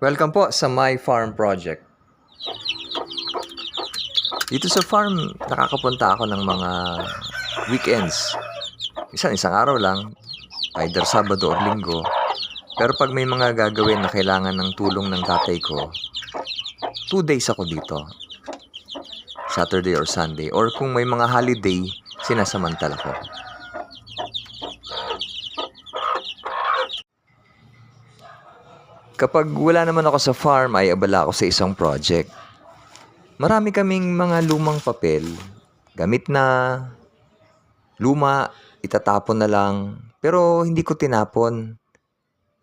Welcome po sa My Farm Project. Dito sa farm, nakakapunta ako ng mga weekends. Isang isang araw lang, either Sabado o Linggo. Pero pag may mga gagawin na kailangan ng tulong ng tatay ko, two days ako dito. Saturday or Sunday. Or kung may mga holiday, sinasamantala ko. Kapag wala naman ako sa farm, ay abala ako sa isang project. Marami kaming mga lumang papel, gamit na, luma, itatapon na lang, pero hindi ko tinapon.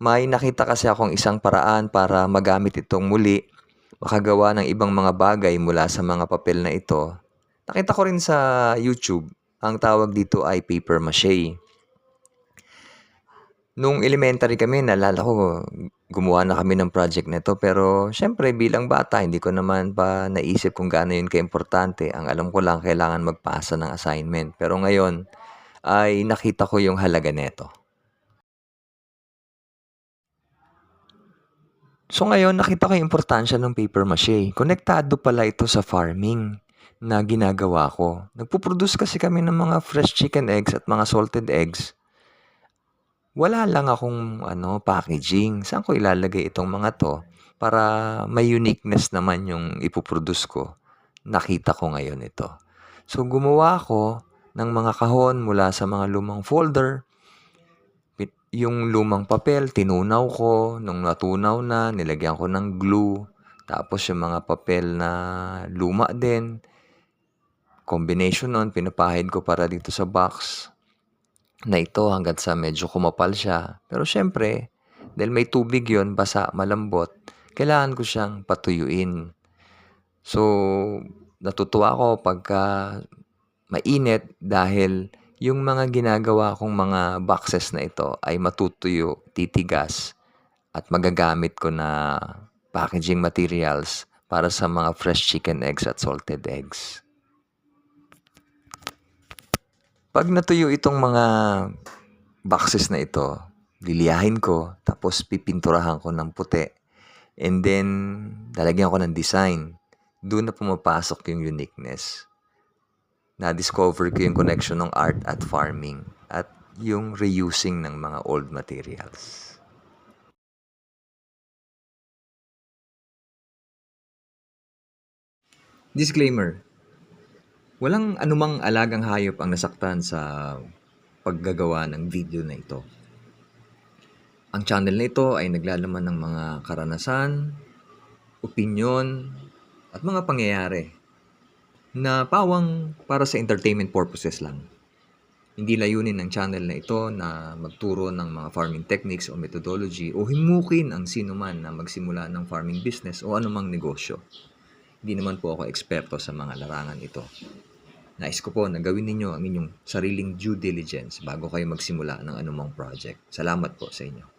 May nakita kasi akong isang paraan para magamit itong muli, makagawa ng ibang mga bagay mula sa mga papel na ito. Nakita ko rin sa YouTube, ang tawag dito ay paper mache. Nung elementary kami, naalala ko, gumawa na kami ng project na to. Pero, syempre, bilang bata, hindi ko naman pa naisip kung gaano yun kaimportante. Ang alam ko lang, kailangan magpasa ng assignment. Pero ngayon, ay nakita ko yung halaga neto. So ngayon, nakita ko yung importansya ng paper mache. Konektado pala ito sa farming na ginagawa ko. Nagpuproduce kasi kami ng mga fresh chicken eggs at mga salted eggs wala lang akong ano, packaging. Saan ko ilalagay itong mga to para may uniqueness naman yung ipoproduce ko. Nakita ko ngayon ito. So gumawa ako ng mga kahon mula sa mga lumang folder. Yung lumang papel, tinunaw ko. Nung natunaw na, nilagyan ko ng glue. Tapos yung mga papel na luma din. Combination nun, pinapahid ko para dito sa box na ito hanggat sa medyo kumapal siya. Pero syempre, dahil may tubig yon basa, malambot, kailangan ko siyang patuyuin. So, natutuwa ako pagka mainit dahil yung mga ginagawa kong mga boxes na ito ay matutuyo, titigas, at magagamit ko na packaging materials para sa mga fresh chicken eggs at salted eggs. Pag natuyo itong mga boxes na ito, liliyahin ko, tapos pipinturahan ko ng puti. And then, lalagyan ko ng design. Doon na pumapasok yung uniqueness. Na-discover ko yung connection ng art at farming at yung reusing ng mga old materials. Disclaimer. Walang anumang alagang hayop ang nasaktan sa paggagawa ng video na ito. Ang channel na ito ay naglalaman ng mga karanasan, opinyon, at mga pangyayari na pawang para sa entertainment purposes lang. Hindi layunin ng channel na ito na magturo ng mga farming techniques o methodology o himukin ang sino man na magsimula ng farming business o anumang negosyo. Hindi naman po ako eksperto sa mga larangan ito. Nais ko po na gawin ninyo ang inyong sariling due diligence bago kayo magsimula ng anumang project. Salamat po sa inyo.